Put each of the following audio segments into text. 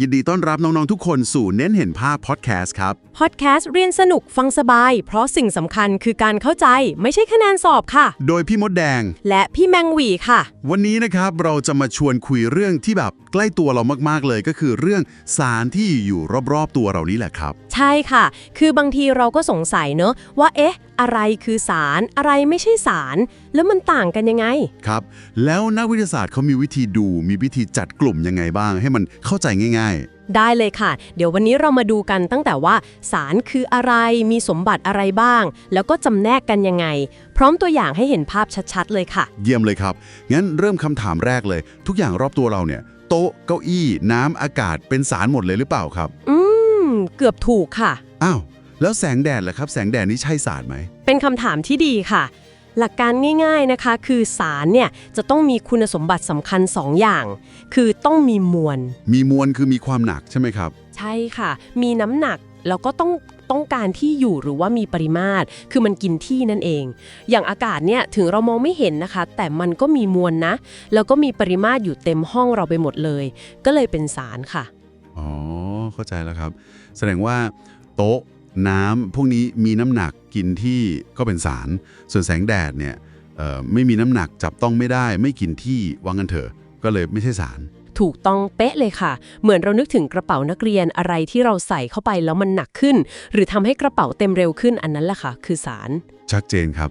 ยินดีต้อนรับน้อง ๆ ทุกคนสู่เน้นเห็นภาพพอดแคสต์ครับ พอดแคสต์เรียนสนุกฟังสบาย เพราะสิ่งสำคัญคือการเข้าใจไม่ใช่คะแนนสอบค่ะ โดยพี่มดแดง และพี่แมงหวีค่ะ วันนี้นะครับเราจะมาชวนคุยเรื่องที่แบบใกล้ตัวเรามากๆเลยก็คือเรื่องสารที่อยู่รอบ ๆ ตัวเรานี่แหละครับ ใช่ค่ะ คือบางทีเราก็สงสัยเนอะว่าเอ๊ะ อะไรคือสาร อะไรไม่ใช่สาร แล้วมันต่างกันยังไง ครับ แล้วนักวิทยาศาสตร์เขามีวิธีดูมีวิธีจัดกลุ่มยังไงบ้าง ให้มันเข้าใจง่ายได้เลยค่ะ เดี๋ยววันนี้เรามาดูกันตั้งแต่ว่า สารคืออะไร มีสมบัติอะไรบ้าง แล้วก็จำแนกกันยังไง พร้อมตัวอย่างให้เห็นภาพชัดๆ เลยค่ะๆเยี่ยมเลยครับ งั้นเริ่มคำถามแรกเลย ทุกอย่างรอบตัวเราเนี่ย โต๊ะ เก้าอี้ น้ำอากาศเป็นสารหมดเลยหรือเปล่าครับ อืม เกือบถูกค่ะ อ้าว แล้วแสงแดดล่ะครับ แสงแดดนี่ใช่สารไหม เป็นคำถามที่ดีค่ะ หลักการง่าย ๆนะคะ คือสารเนี่ยจะต้องมีคุณสมบัติสำคัญ 2 อย่าง คือต้องมีมวล มีมวลคือมีความหนักใช่ไหมครับ ใช่ค่ะ มีน้ำหนักแล้วก็ต้องต้องการที่อยู่หรือว่ามีปริมาตร คือมันกินที่นั่นเอง อย่างอากาศเนี่ยถึงเรามองไม่เห็นนะคะ แต่มันก็มีมวลนะ แล้วก็มีปริมาตรอยู่เต็มห้องเราไปหมดเลย ก็เลยเป็นสารค่ะ อ๋อ เข้าใจแล้วครับ แสดงว่าโต๊ะ น้ำพวกนี้มีน้ำหนักกินที่ก็เป็นสาร ส่วนแสงแดดเนี่ยเอ่อไม่มีน้ำหนักจับต้องไม่ได้ ไม่กินที่วางกันเถอะ ก็เลยไม่ใช่สาร ถูกต้องเป๊ะเลยค่ะ เหมือนเรานึกถึงกระเป๋านักเรียนอะไรที่เราใส่เข้าไปแล้วมันหนักขึ้น หรือทำให้กระเป๋าเต็มเร็วขึ้นอันนั้นแหละค่ะ คือสาร ชัดเจนครับ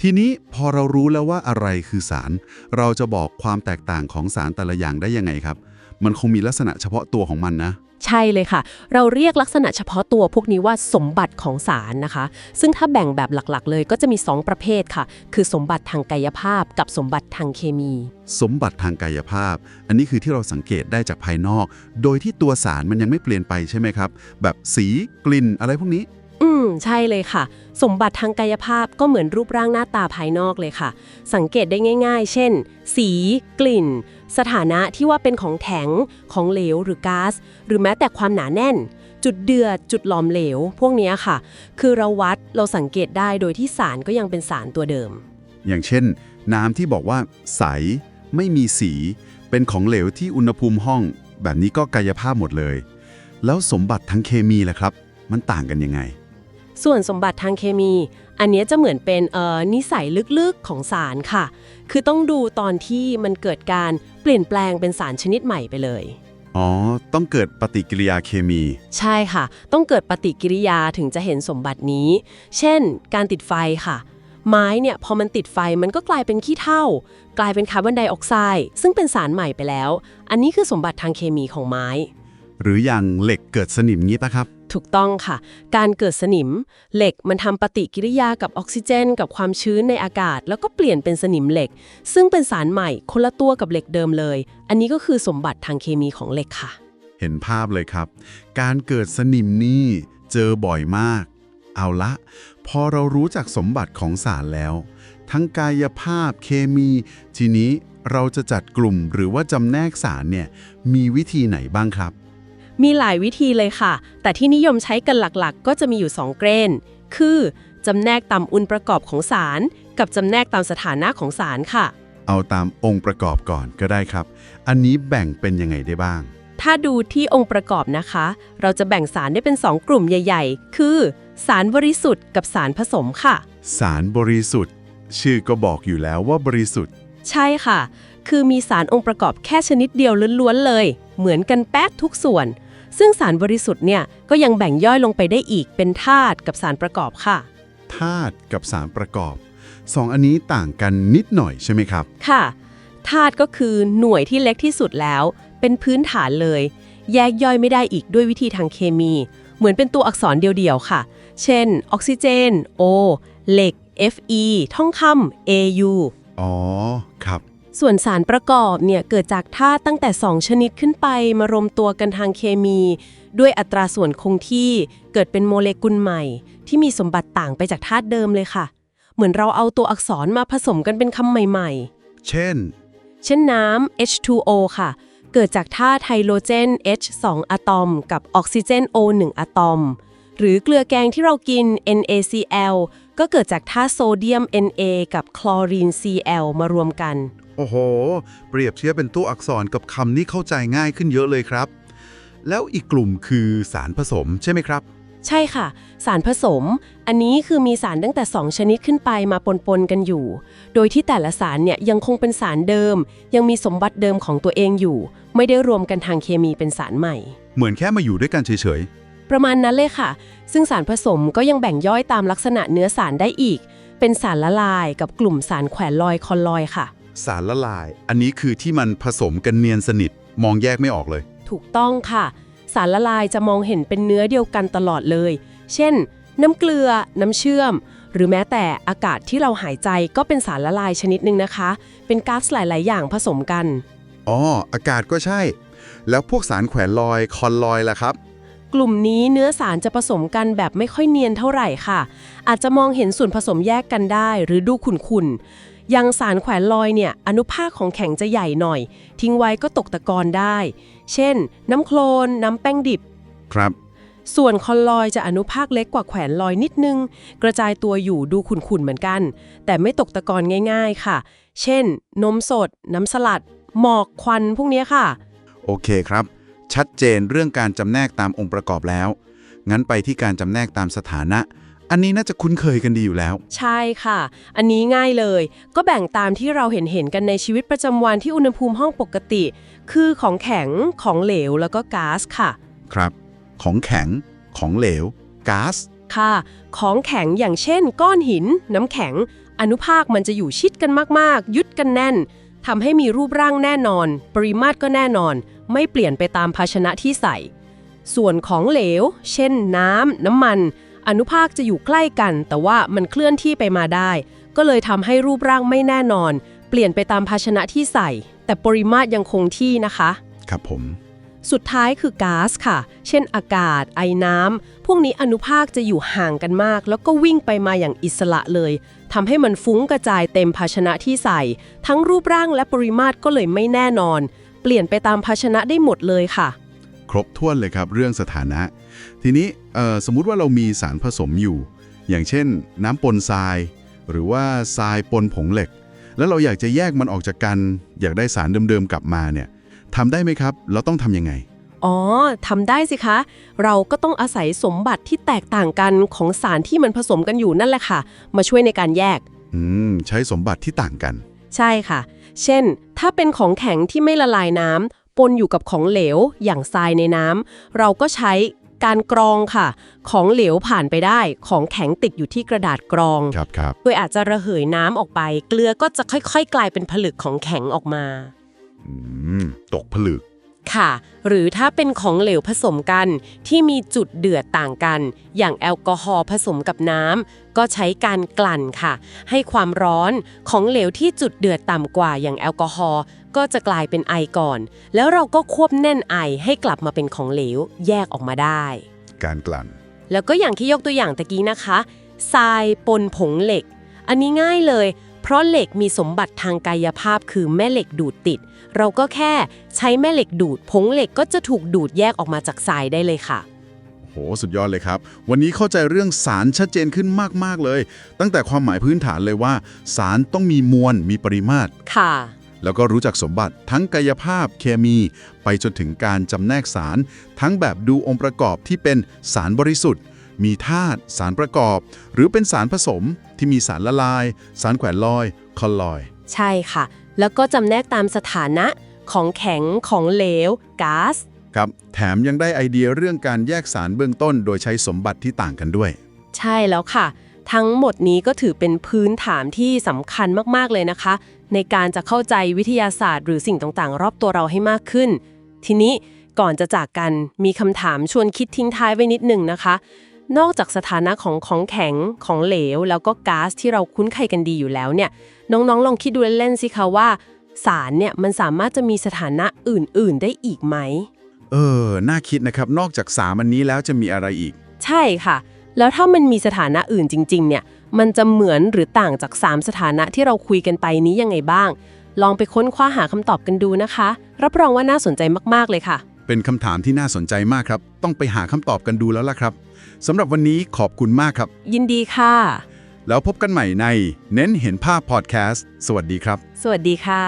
ทีนี้พอเรารู้แล้วว่าอะไรคือสาร เราจะบอกความแตกต่างของสารแต่ละอย่างได้ยังไงครับ มันคงมีลักษณะเฉพาะตัวของมันนะ ใช่เลยค่ะ เราเรียกลักษณะเฉพาะตัวพวกนี้ว่าสมบัติของสารนะคะ ซึ่งถ้าแบ่งแบบหลักๆ เลยก็จะมี 2 ประเภทค่ะ คือสมบัติทางกายภาพกับสมบัติทางเคมี สมบัติทางกายภาพ อันนี้คือที่เราสังเกตได้จากภายนอก โดยที่ตัวสารมันยังไม่เปลี่ยนไปใช่ไหมครับ แบบสีกลิ่นอะไรพวกนี้ อืม ใช่เลยค่ะ สมบัติทางกายภาพก็เหมือนรูปร่างหน้าตาภายนอกเลยค่ะ สังเกตได้ง่าย ๆ เช่น สี กลิ่น สถานะที่ว่าเป็นของแข็ง ของเหลวหรือก๊าซ หรือแม้แต่ความหนาแน่น จุดเดือด จุดหลอมเหลว พวกนี้ค่ะ คือเราวัดเราสังเกตได้โดยที่สารก็ยังเป็นสารตัวเดิม อย่างเช่น น้ำที่บอกว่า ใส ไม่มีสี เป็นของเหลวที่อุณหภูมิห้อง แบบนี้ก็กายภาพหมดเลย แล้วสมบัติทางเคมีล่ะครับ มันต่างกันยังไง ส่วนสมบัติทางเคมี อันเนี้ยจะเหมือนเป็นเอ่อนิสัยลึกๆของสารค่ะ คือต้องดูตอนที่มันเกิดการเปลี่ยนแปลงเป็นสารชนิดใหม่ไปเลย อ๋อ ต้องเกิดปฏิกิริยาเคมี ใช่ค่ะ ต้องเกิดปฏิกิริยาถึงจะเห็นสมบัตินี้ เช่น การติดไฟค่ะ ไม้เนี่ยพอมันติดไฟมันก็กลายเป็นขี้เถ้ากลายเป็นคาร์บอนไดออกไซด์ซึ่งเป็นสารใหม่ไปแล้ว อันนี้คือสมบัติทางเคมีของไม้ หรืออย่างเหล็กเกิดสนิมงี้ปะครับ ถูกต้องค่ะ การเกิดสนิม เหล็กมันทำปฏิกิริยากับออกซิเจน กับความชื้นในอากาศ แล้วก็เปลี่ยนเป็นสนิมเหล็ก ซึ่งเป็นสารใหม่คนละตัวกับเหล็กเดิมเลย อันนี้ก็คือสมบัติทางเคมีของเหล็กค่ะ เห็นภาพเลยครับ การเกิดสนิมนี่เจอบ่อยมาก เอาละ พอเรารู้จักสมบัติของสารแล้ว ทั้งกายภาพเคมี ทีนี้เราจะจัดกลุ่มหรือว่าจำแนกสารเนี่ยมีวิธีไหนบ้างครับ มีหลายวิธีเลยค่ะ แต่ที่นิยมใช้กันหลักๆ ก็จะมีอยู่ 2 เกรน คือจำแนกตามอุณประกอบของสาร กับจำแนกตามสถานะของสารค่ะ เอาตามองค์ประกอบก่อนก็ได้ครับ อันนี้แบ่งเป็นยังไงได้บ้าง ถ้าดูที่องค์ประกอบนะคะ เราจะแบ่งสารได้เป็น 2 กลุ่มใหญ่ ๆ คือ สารบริสุทธิ์กับสารผสมค่ะ สารบริสุทธิ์ ชื่อก็บอกอยู่แล้วว่าบริสุทธิ์ ใช่ค่ะ คือมีสารองค์ประกอบแค่ชนิดเดียวล้วนๆเลย เหมือนกันแป๊ดทุกส่วน ซึ่งสารบริสุทธิ์เนี่ยก็ยังแบ่งย่อยลงไปได้อีกเป็นธาตุกับสารประกอบค่ะธาตุกับสารประกอบสองอันนี้ต่างกันนิดหน่อยใช่ไหมครับ ค่ะธาตุก็คือหน่วยที่เล็กที่สุดแล้ว เป็นพื้นฐานเลย แยกย่อยไม่ได้อีกด้วยวิธีทางเคมี เหมือนเป็นตัวอักษรเดียวๆค่ะ เช่น ออกซิเจน O เหล็ก Fe ท่องคำ Au อ๋อ ครับ ส่วนสารประกอบเนี่ยเกิดจากธาตุตั้งแต่ 2 ชนิดขึ้นไปมารวมตัวกันทางเคมี ด้วยอัตราส่วนคงที่เกิดเป็นโมเลกุลใหม่ ที่มีสมบัติต่างไปจากธาตุเดิมเลยค่ะ เหมือนเราเอาตัวอักษรมาผสมกันเป็นคำใหม่ๆ เช่น เช่นน้ำ H2O ค่ะ เกิดจากธาตุไฮโดรเจน H 2 อะตอม กับออกซิเจน O 1 อะตอม หรือเกลือแกงที่เรากิน NaCl ก็เกิดจากธาตุโซเดียม Na กับคลอรีน Cl มารวมกัน โอ้โห เปรียบเทียบเป็นตัวอักษรกับคำนี้เข้าใจง่ายขึ้นเยอะเลยครับ แล้วอีกกลุ่มคือสารผสมใช่ไหมครับ ใช่ค่ะ สารผสม อันนี้คือมีสารตั้งแต่ 2 ชนิดขึ้นไปมาปนๆกันอยู่ โดยที่แต่ละสารเนี่ยยังคงเป็นสารเดิม ยังมีสมบัติเดิมของตัวเองอยู่ ไม่ได้รวมกันทางเคมีเป็นสารใหม่ เหมือนแค่มาอยู่ด้วยกันเฉยประมาณนั้นเลยค่ะ ซึ่งสารผสมก็ยังแบ่งย่อยตามลักษณะเนื้อสารได้อีก เป็นสารละลายกับกลุ่มสารแขวนลอยคอลลอยค่ะๆ สารละลาย อันนี้คือที่มันผสมกันเนียนสนิท มองแยกไม่ออกเลย ถูกต้องค่ะ สารละลายจะมองเห็นเป็นเนื้อเดียวกันตลอดเลย เช่น น้ำเกลือ น้ำเชื่อม หรือแม้แต่อากาศที่เราหายใจก็เป็นสารละลายชนิดหนึ่งนะคะ เป็นก๊าซหลาย ๆ อย่างผสมกันอ๋ออากาศก็ใช่ แล้วพวกสารแขวนลอยคอนลอยล่ะครับ กลุ่มนี้เนื้อสารจะผสมกันแบบไม่ค่อยเนียนเท่าไหร่ค่ะ อาจจะมองเห็นส่วนผสมแยกกันได้หรือดูขุ่นๆ อยังสารแขวนลอยเนี่ยอนุภาคของแข็งจะใหญ่หน่อย ทิ้งไว้ก็ตกตะกอนได้ เช่น น้ำโคลน น้ำแป้งดิบ ครับ ส่วนคอลลอยจะอนุภาคเล็กกว่าแขวนลอยนิดนึง กระจายตัวอยู่ดูขุ่นๆเหมือนกัน แต่ไม่ตกตะกอนง่ายๆค่ะ เช่น นมสด น้ำสลัด หมอกควันพวกเนี้ยค่ะ โอเคครับ ชัดเจนเรื่องการจำแนกตามองค์ประกอบแล้ว งั้นไปที่การจำแนกตามสถานะ อันนี้น่าจะคุ้นเคยกันดีอยู่แล้ว ใช่ค่ะ อันนี้ง่ายเลย ก็แบ่งตามที่เราเห็นเห็นๆกันในชีวิตประจำวันที่อุณหภูมิห้องปกติ คือของแข็งของเหลวแล้วก็ก๊าซค่ะ ครับ ของแข็ง ของเหลวก๊าซค่ะ ของแข็งอย่างเช่น ก้อนหิน น้ำแข็ง อนุภาคมันจะอยู่ชิดกันมากๆ ยึดกันแน่นทำให้มีรูปร่างแน่นอน ปริมาตรก็แน่นอน ไม่เปลี่ยนไปตามภาชนะที่ใส่ ส่วนของเหลว เช่น น้ำน้ำมัน อนุภาคจะอยู่ใกล้กัน แต่ว่ามันเคลื่อนที่ไปมาได้ ก็เลยทำให้รูปร่างไม่แน่นอน เปลี่ยนไปตามภาชนะที่ใส่ แต่ปริมาตรยังคงที่นะคะ ครับผม สุดท้ายคือก๊าซค่ะ เช่นอากาศ ไอน้ำพวกนี้อนุภาคจะอยู่ห่างกันมาก แล้วก็วิ่งไปมาอย่างอิสระเลยทำให้มันฟุ้งกระจายเต็มภาชนะที่ใส่ ทั้งรูปร่างและปริมาตรก็เลยไม่แน่นอน เปลี่ยนไปตามภาชนะได้หมดเลยค่ะ ครบถ้วนเลยครับเรื่องสถานะ ทีนี้เอ่อสมมุติว่าเรามีสารผสมอยู่ อย่างเช่น น้ำปนทราย หรือว่าทรายปนผงเหล็ก แล้วเราอยากจะแยกมันออกจากกัน อยากได้สารเดิมๆกลับมาเนี่ยทำได้ไหมครับ เราต้องทำยังไงอ๋อ ทำได้สิคะ เราก็ต้องอาศัยสมบัติที่แตกต่างกันของสารที่มันผสมกันอยู่นั่นแหละค่ะ มาช่วยในการแยก อืม ใช้สมบัติที่ต่างกัน ใช่ค่ะ เช่น ถ้าเป็นของแข็งที่ไม่ละลายน้ำ ปนอยู่กับของเหลวอย่างทรายในน้ำเราก็ใช้การกรองค่ะ ของเหลวผ่านไปได้ ของแข็งติดอยู่ที่กระดาษกรองครับครับโดยอาจจะระเหยน้ำออกไป เกลือก็จะค่อยๆ กลายเป็นผลึกของแข็งออกมา อืม ตกผลึก ค่ะ หรือถ้าเป็นของเหลวผสมกันที่มีจุดเดือดต่างกัน อย่างแอลกอฮอล์ผสมกับน้ำก็ใช้การกลั่นค่ะ ให้ความร้อนของเหลวที่จุดเดือดต่ำกว่าอย่างแอลกอฮอล์ก็จะกลายเป็นไอก่อน แล้วเราก็ควบแน่นไอให้กลับมาเป็นของเหลวแยกออกมาได้ การกลั่น แล้วก็อย่างที่ยกตัวอย่างตะกี้นะคะทรายปนผงเหล็ก อันนี้ง่ายเลย เพราะเหล็กมีสมบัติทางกายภาพคือแม่เหล็กดูดติด เราก็แค่ใช้แม่เหล็กดูด ผงเหล็กก็จะถูกดูดแยกออกมาจากทรายได้เลยค่ะ โห สุดยอดเลยครับ วันนี้เข้าใจเรื่องสารชัดเจนขึ้นมากๆเลย ตั้งแต่ความหมายพื้นฐานเลยว่า สารต้องมีมวลมีปริมาตร ค่ะ แล้วก็รู้จักสมบัติทั้งกายภาพเคมี ไปจนถึงการจำแนกสาร ทั้งแบบดูองค์ประกอบที่เป็นสารบริสุทธิ์ มีธาตุสารประกอบ หรือเป็นสารผสมที่มีสารละลาย สารแขวนลอย คอลลอย ใช่ค่ะ แล้วก็จำแนกตามสถานะของแข็งของเหลวก๊าซครับแถมยังได้ไอเดียเรื่องการแยกสารเบื้องต้น โดยใช้สมบัติที่ต่างกันด้วย ใช่แล้วค่ะ ทั้งหมดนี้ก็ถือเป็นพื้นฐานที่สำคัญมากๆเลยนะคะ ในการจะเข้าใจวิทยาศาสตร์ หรือสิ่งต่างๆ รอบตัวเราให้มากขึ้น ทีนี้ก่อนจะจากกันมีคำถามชวนคิดทิ้งท้ายไว้นิดหนึ่งนะคะ นอกจากสถานะของของแข็งของเหลว แล้วก็ก๊าซที่เราคุ้นเคยกันดีอยู่แล้วเนี่ย น้องๆ ลองคิดดูเล่นๆสิคะว่า สารเนี่ยมันสามารถจะมีสถานะอื่นๆ ได้อีกไหม เออ น่าคิดนะครับ นอกจากสามอันนี้แล้วจะมีอะไรอีก ใช่ค่ะ แล้วถ้ามันมีสถานะอื่นจริง ๆ เนี่ย มันจะเหมือนหรือต่างจาก 3 สถานะที่เราคุยกันไปนี้ยังไงบ้าง ลองไปค้นคว้าหาคำตอบกันดูนะคะ รับรองว่าน่าสนใจมากๆเลยค่ะ เป็นคำถามที่น่าสนใจมากครับ ต้องไปหาคำตอบกันดูแล้วล่ะครับสำหรับวันนี้ขอบคุณมากครับ ยินดีค่ะ แล้วพบกันใหม่ในเน้นเห็นภาพพอดแคสต์สวัสดีครับ สวัสดีค่ะ